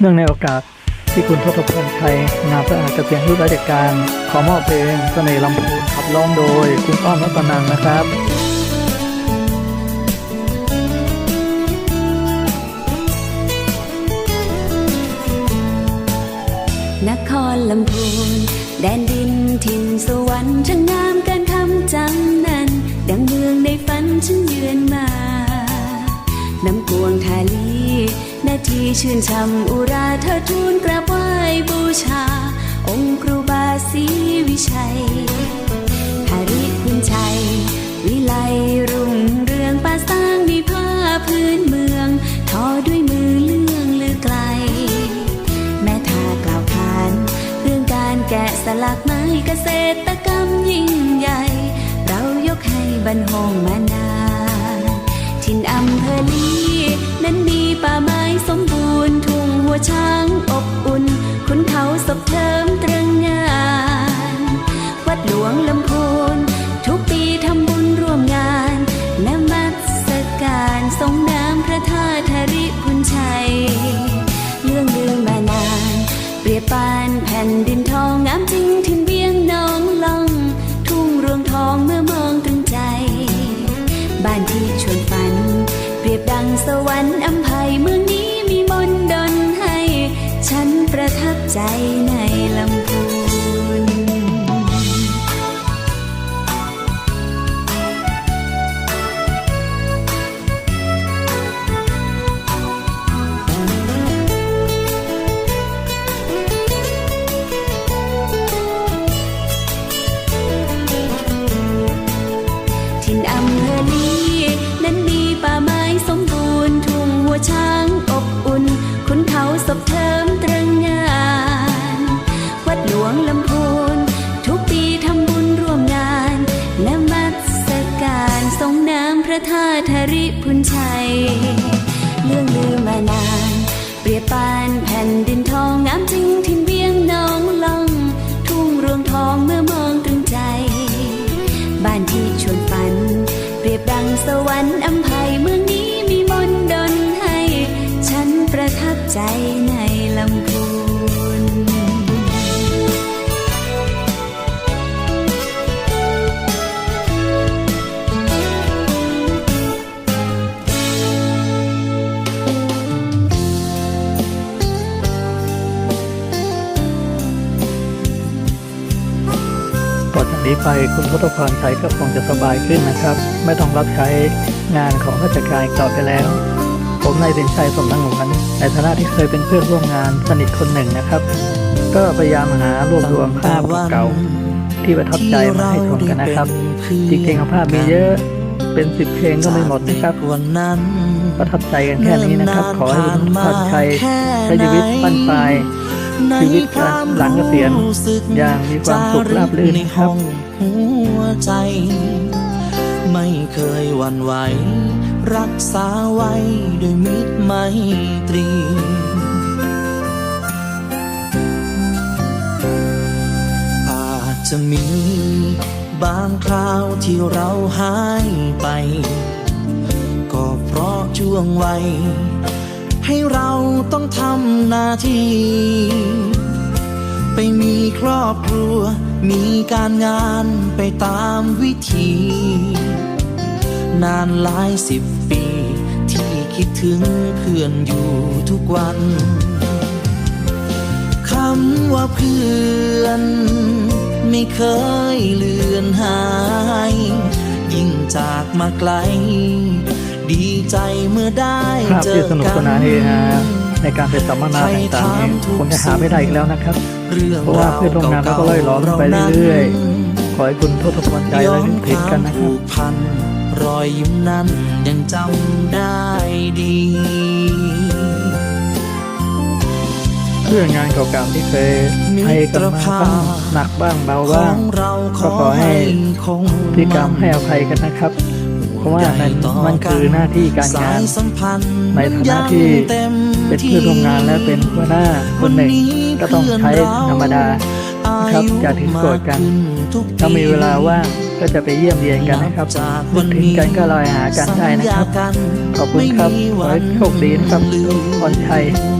เนื่องในโอกาสที่คุณทศพลชัยงามพระอาจเกษียณอายุราชการ ขอมอบเพลงเสน่ห์ลำพูนขับร้องโดย คุณอ้อมรัตนังนะครับนครลำพูนแดนดินถิ่นสวรรค์ช่าง ทีชื่นช่ำอุราเธอทูลกราบไหว้บูชา องค์ครูบาศรีวิชัยหาริคุณชัย วิไลรุ่งเรืองป่าสร้างมีผ้าพื้นเมือง ทอด้วยมือเลื่องลือไกล แม่ทากล่าวขานเรื่องการแกะสลักไม้เกษตรกรรมยิ่งใหญ่ เรายกให้บรรหงมานานถิ่นอำเภอลีนั้นมีป่าไม้ หัวช้างอบอุ่น คุณเขาศพเทิมตรึงงาน วัดหลวงลำพูน ทุกปีทำบุญร่วมงานนมัสการทรงน้ำพระธาตุธริพุนชัย เรื่องลืมมานาน เปรียบปานแผ่นดินทองงามจริงถิ่นเวียงน้องลอง ทุ่งรวงทองเมื่อมองตรึงใจ บ้านที่ชวนฝัน เปรียบดังสวรรค์อัม ช้างอบอุ่นคุณเขาศพเทิมตรึงงาน วัดหลวงลำพูน ทุกปีทำบุญร่วมงานนมัสการทรงน้ำพระธาตุธริพุนชัย เรื่องลือมานาน เปรียบปานแผ่นดินทองงามจริงถิ่นเวียงน้องลอง ทุ่งรวงทองเมื่อมองตรึงใจ บ้านที่ชวนฝัน เปรียบดังสวรรค์อัมภัย จากนี้ไปคุณทศพรชัยก็คงจะสบายขึ้นนะครับ ไม่ต้องรับใช้งานของราชการอีกต่อไปแล้ว ผมนายเด่นชัยสมนังหวนในฐานะที่เคยเป็นเพื่อนร่วมงานสนิทคนหนึ่งนะครับ ก็พยายามหารวบรวมภาพเก่าๆที่ประทับใจมาให้ชมกันนะครับจริงๆภาพมีเยอะเป็นสิบเพลงก็ไม่หมดนะครับวันนั้นประทับใจกันแค่นี้นะครับ ขอให้คุณทศพรชัยใช้ชีวิตปั้นปลาย ชีวิตหลังเกษียณอย่างมีความสุขราบรื่นครับหัวใจ ไม่เคยวันไหว รักษาไว้ด้วยมิตรไมตรีอาจจะมีบางคราวที่เราหายไป ก็เพราะช่วงวัย ให้เราต้องทำหน้าที่ ไปมีครอบครัว มีการงานไปตามวิธี นานหลายสิบปี ที่คิดถึงเพื่อนอยู่ทุกวันคำว่าเพื่อน ไม่เคยเลือนหาย ยิ่งจากมาไกล ดีใจเมื่อได้ภาพเจที่อสนุกกัสนานเฮนฮาในการไปสัมมนาต่างๆนี่คงจะหาไม่ได้อีกแล้วนะครับ เพราะว่าเพื่อนร่วมงานเราก็ล่อยหล้อมไปเรื่อยๆ ขอให้คุณทศพรใจและนึกถึงกันนะคผูรับกพันรอยยิ้มนั้นยังจำได้ดี เพื่องานเก่าๆที่เคยให้กันมาบ้างหนักบ้างเบาขบ้าองงเราขก็อขอให้ให้คงที่กรรมให้อภัยกันนะครับ เพราะว่ามันมันคือหน้าที่การงานสยสัมพันธ์ในฐานะที่ต็มเป็นเพื่อนร่วมงานและเป็นหัวหน้าคนหนึ่งก็ต้องใช้ธรรมดานะครับอย่าถือโกรธกัน ถ้ามีเวลาว่างก็จะไปเยี่ยมเยียนกันนะครับนึกถึงกันก็ไลน์หากันได้นะครับ ขอบคุณครับ ขอให้โชคดีนะครับทุกคนชัยข